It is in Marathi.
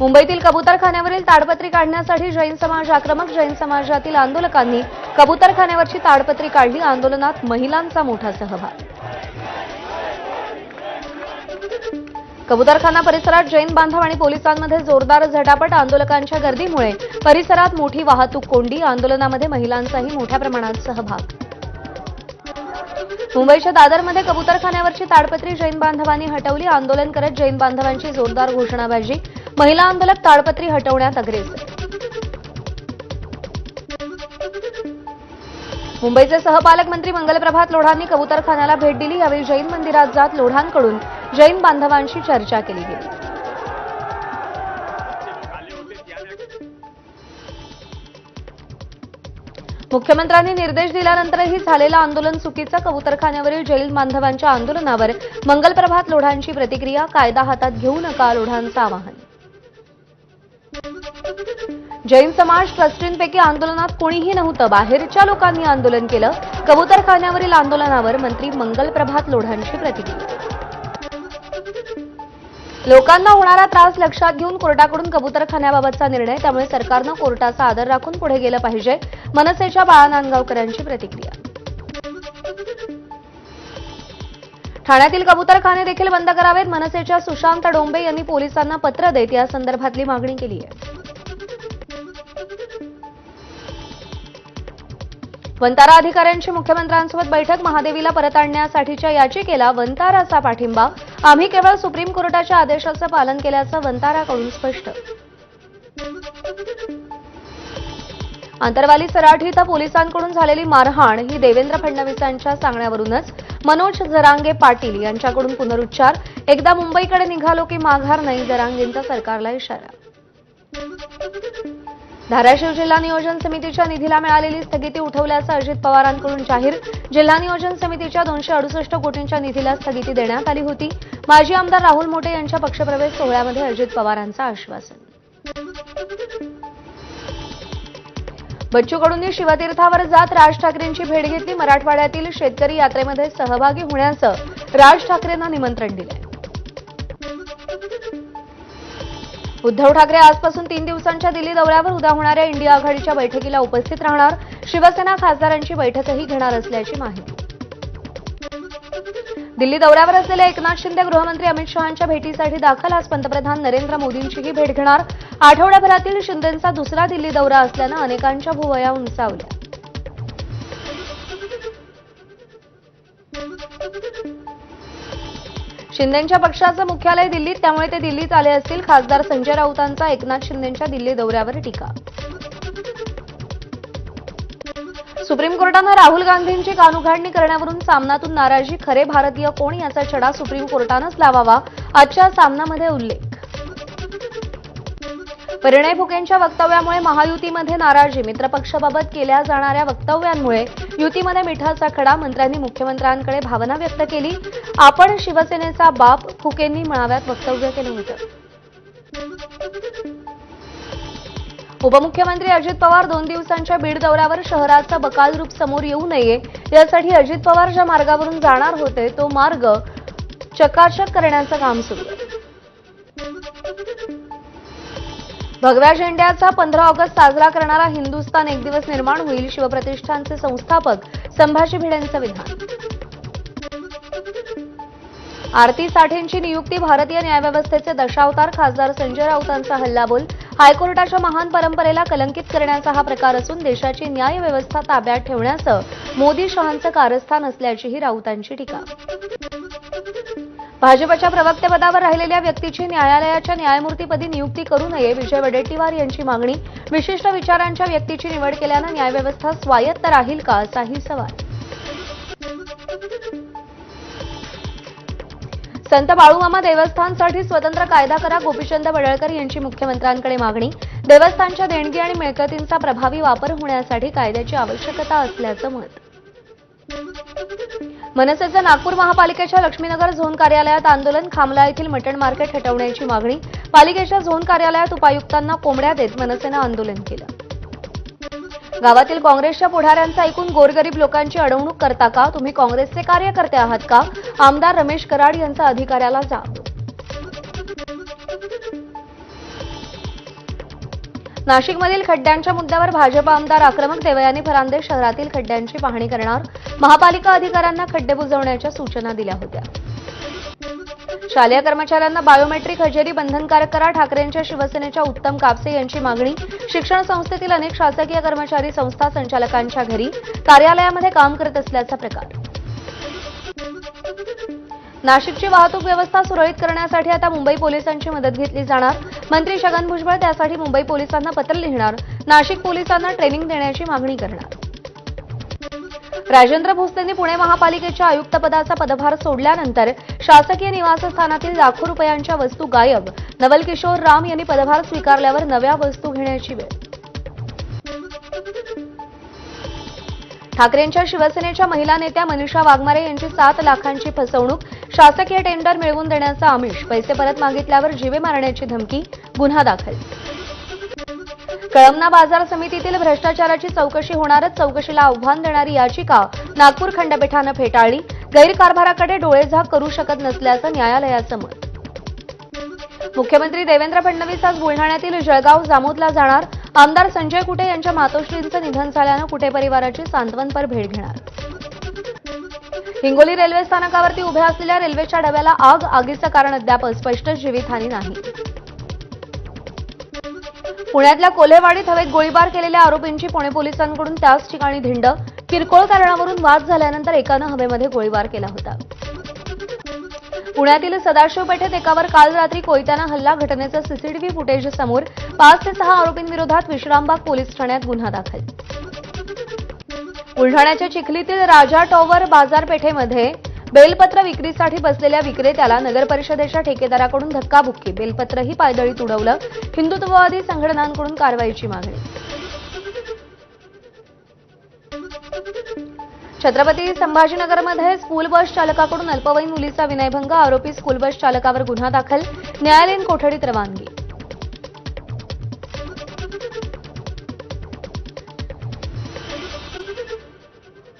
मुंबईतील कबुतरखान्यावरील ताडपत्री काढण्यासाठी जैन समाज आक्रमक जैन समाजातील आंदोलकांनी कबुतरखान्यावरची ताडपत्री काढली. आंदोलनात महिलांचा मोठा सहभाग. कबुतरखाना परिसरात जैन बांधव आणि पोलिसांमध्ये जोरदार झटापट आंदोलकांच्या गर्दीमुळे परिसरात मोठी वाहतूक कोंडी. आंदोलनामध्ये महिलांचाही मोठ्या प्रमाणात सहभाग. मुंबईच्या दादरमध्ये कबुतरखान्यावरची ताडपत्री जैन बांधवांनी हटवली. आंदोलन करत जैन बांधवांची जोरदार घोषणाबाजी. महिला आंदोलक ताडपत्री हटवण्यात अग्रेसर मुंबईचे सहपालक मंत्री मंगलप्रभात लोढांनी कबुतरखान्याला भेट दिली. यावेळी जैन मंदिरात जात लोढांकडून जैन बांधवांशी चर्चा केली गेली. मुख्यमंत्र्यांनी निर्देश दिल्यानंतरही झालेलं आंदोलन चुकीचं कबुतरखान्यावरील जैन बांधवांच्या आंदोलनावर मंगलप्रभात लोढांची प्रतिक्रिया कायदा हातात घेऊ नका लोढांचं आवाहन. जैन समाज ट्रस्टींपैकी आंदोलनात कोणीही नव्हतं. बाहेरच्या लोकांनी आंदोलन केलं. कबुतरखान्यावरील आंदोलनावर मंत्री मंगलप्रभात लोढांची प्रतिक्रिया. लोकांना होणारा त्रास लक्षात घेऊन कोर्टाकडून कबुतरखान्याबाबतचा निर्णय त्यामुळे सरकारनं कोर्टाचा आदर राखून पुढे गेलं पाहिजे. मनसेच्या बाळा नांदगावकरांची प्रतिक्रिया. ठाण्यातील कबुतरखाने देखील बंद करावेत. मनसेच्या सुशांत डोंबे यांनी पोलिसांना पत्र देत या संदर्भातली मागणी केली आहे वंतारा अधिकाऱ्यांची मुख्यमंत्र्यांसोबत बैठक महादेवीला परत आणण्यासाठीच्या याचिकेला वंताराचा पाठिंबा. आम्ही केवळ सुप्रीम कोर्टाच्या आदेशाचं पालन केल्याचं वंताराकडून स्पष्ट. आंतरवाली सराठी इथं पोलिसांकडून झालेली मारहाण ही देवेंद्र फडणवीसांच्या सांगण्यावरूनच. मनोज जरांगे पाटील यांच्याकडून पुनरुच्चार. एकदा मुंबईकडे निघालो की माघार नाही जरांगेंचा सरकारला इशारा. धाराशिव जिल्हा नियोजन समितीच्या निधीला मिळालेली स्थगिती उठवल्याचं अजित पवारांकडून जाहीर. जिल्हा नियोजन समितीच्या दोनशे अडुसष्ट कोटींच्या निधीला स्थगिती देण्यात आली होती. माजी आमदार राहुल मोटे यांच्या पक्षप्रवेश सोहळ्यामध्ये अजित पवारांचं आश्वासन. बच्चू कडूंनी शिवतीर्थावर जात राज ठाकरेंची भेट घेतली मराठवाड्यातील शेतकरी यात्रेमध्ये सहभागी होण्याचं राज ठाकरेंना निमंत्रण दिलं उद्धव ठाकरे आजपासून तीन दिवसांच्या दिल्ली दौऱ्यावर उद्या होणाऱ्या इंडिया आघाडीच्या बैठकीला उपस्थित राहणार. शिवसेना खासदारांची बैठकही घेणार असल्याची माहिती. दिल्ली दौऱ्यावर असलेल्या एकनाथ शिंदे गृहमंत्री अमित शहांच्या भेटीसाठी दाखल आज पंतप्रधान नरेंद्र मोदींचीही भेट घेणार. आठवड्याभरातील शिंदेंचा दुसरा दिल्ली दौरा असल्यानं अनेकांच्या भुवया उंचावल्या. शिंदेच्या पक्षाचं मुख्यालय दिल्लीत त्यामुळे ते दिल्लीत आले असतील. खासदार संजय राऊतांचा एकनाथ शिंदेच्या दिल्ली दौऱ्यावर टीका. सुप्रीम कोर्टानं राहुल गांधींची कानउघाडणी करण्यावरून सामनातून नाराजी. खरे भारतीय कोण याचा छडा सुप्रीम कोर्टानंच लावावा आजच्या सामनामध्ये उल्लेख. परिणय फुकेंच्या वक्तव्यामुळे महायुतीमध्ये नाराजी. मित्रपक्षाबाबत केल्या जाणाऱ्या वक्तव्यांमुळे युतीमध्ये मिठाचा खडा मंत्र्यांनी मुख्यमंत्र्यांकडे भावना व्यक्त केली. आपण शिवसेनेचा बाप फुकेंनी मेळाव्यात वक्तव्य केलं होतं. उपमुख्यमंत्री अजित पवार दोन दिवसांच्या बीड दौऱ्यावर शहराचं बकाल रूप समोर येऊ नये. यासाठी अजित पवार ज्या मार्गावरून जाणार होते तो मार्ग चकाचक करण्याचं काम सुरू आहे. भगव्या झेंड्याचा पंधरा ऑगस्ट साजरा करणारा हिंदुस्थान एक दिवस निर्माण होईल शिवप्रतिष्ठानचे संस्थापक संभाजी भिडेंचं विधान. आरती साठेंची नियुक्ती भारतीय न्यायव्यवस्थेचे दशावतार खासदार संजय राऊतांचा हल्लाबोल हायकोर्टाच्या महान परंपरेला कलंकित करण्याचा हा प्रकार असून देशाची न्यायव्यवस्था ताब्यात ठेवण्याचं मोदी शहांचं कारस्थान असल्याचीही राऊतांची टीका. भाजपच्या प्रवक्तेपदावर राहिलेल्या व्यक्तीची न्यायालयाच्या न्यायमूर्तीपदी नियुक्ती करू नये. विजय वडेट्टीवार यांची मागणी. विशिष्ट विचारांच्या व्यक्तीची निवड केल्यानं न्यायव्यवस्था स्वायत्त राहील का? असाही सवाल. संत बाळूमामा देवस्थानसाठी स्वतंत्र कायदा करा. गोपीचंद वडळकर यांची मुख्यमंत्र्यांकडे मागणी. देवस्थानच्या देणगी आणि मिळकतींचा प्रभावी वापर होण्यासाठी कायद्याची आवश्यकता असल्याचं मत. मनसेचं नागपूर महापालिकेच्या लक्ष्मीनगर झोन कार्यालयात आंदोलन खामला येथील मटण मार्केट हटवण्याची मागणी. पालिकेच्या झोन कार्यालयात उपायुक्तांना कोंबड्या देत मनसेनं आंदोलन केलं. गावातील काँग्रेसच्या पुढाऱ्यांचं ऐकून गोरगरीब लोकांची अडवणूक करता का? तुम्ही काँग्रेसचे कार्यकर्ते आहात का? आमदार रमेश कराड यांचा अधिकाऱ्याला जाब. नाशिकमधील खड्ड्यांच्या मुद्द्यावर भाजप आमदार आक्रमक देवयानी फरांदे शहरातील खड्ड्यांची पाहणी करणार. महापालिका अधिकाऱ्यांना खड्डे बुजवण्याच्या सूचना दिल्या होत्या. शालेय कर्मचाऱ्यांना बायोमेट्रिक हजेरी बंधनकारक करा ठाकरेंच्या शिवसेनेच्या उत्तम कापसे यांची मागणी शिक्षण संस्थेतील अनेक शासकीय कर्मचारी संस्था संचालकांच्या घरी कार्यालयामध्ये काम करत असल्याचा प्रकार. नाशिकची वाहतूक व्यवस्था सुरळीत करण्यासाठी आता मुंबई पोलिसांची मदत घेतली जाणार. मंत्री छगन भुजबळ त्यासाठी मुंबई पोलिसांना पत्र लिहिणार. नाशिक पोलिसांना ट्रेनिंग देण्याची मागणी करणार. राजेंद्र भोसलेंनी पुणे महापालिकेच्या आयुक्तपदाचा पदभार सोडल्यानंतर शासकीय निवासस्थानातील लाखो रुपयांच्या वस्तू गायब. नवल किशोर राम यांनी पदभार स्वीकारल्यावर नव्या वस्तू घेण्याची वेळ. ठाकरेंच्या शिवसेनेच्या महिला नेत्या मनीषा वाघमारे यांची सात लाखांची फसवणूक. शासकीय टेंडर मिळवून देण्याचा आमिष पैसे परत मागितल्यावर जीवे मारण्याची धमकी गुन्हा दाखल. कळमना बाजार समितीतील भ्रष्टाचाराची चौकशी होणारच चौकशीला आव्हान देणारी याचिका नागपूर खंडपीठानं फेटाळली. गैरकारभाराकडे डोळेझाक करू शकत नसल्याचं न्यायालयाचं मत. मुख्यमंत्री देवेंद्र फडणवीस आज बुलढाण्यातील जळगाव जामोदला जाणार. आमदार संजय कुटे यांच्या मातोश्रींचं निधन झाल्यानं कुटे परिवाराची सांत्वनपर भेट घेणार. हिंगोली रेल्वे स्थानकावरती उभ्या असलेल्या रेल्वेच्या डब्याला आग आगीचं कारण अद्याप स्पष्ट जीवितहानी नाही. पुण्यातल्या कोल्हेवाडीत हवेत गोळीबार केलेल्या आरोपींची पुणे पोलिसांकडून त्याच ठिकाणी धिंड किरकोळ कारणावरून वाद झाल्यानंतर एकानं हवेमध्ये गोळीबार केला होता. पुण्यातील सदाशिव पेठेत एकावर काल रात्री कोयत्यानं हल्ला घटनेचं सीसीटीव्ही फुटेज समोर पाच ते सहा आरोपींविरोधात विश्रामबाग पोलीस ठाण्यात गुन्हा दाखल. बुलढाण्याच्या चिखलीतील राजा टॉवर बाजारपेठेमध्ये बेलपत्र विक्रीसाठी बसलेल्या विक्रेत्याला नगर परिषदेच्या ठेकेदाराकडून धक्काबुक्की. बेलपत्रही पायदळीत उडवलं. हिंदुत्ववादी संघटनांकडून कारवाईची मागणी. छत्रपती संभाजीनगरमध्ये स्कूल बस चालकाकडून अल्पवयीन मुलीचा विनयभंग आरोपी स्कूल बस चालकावर गुन्हा दाखल. न्यायालयीन कोठडीत रवानगी.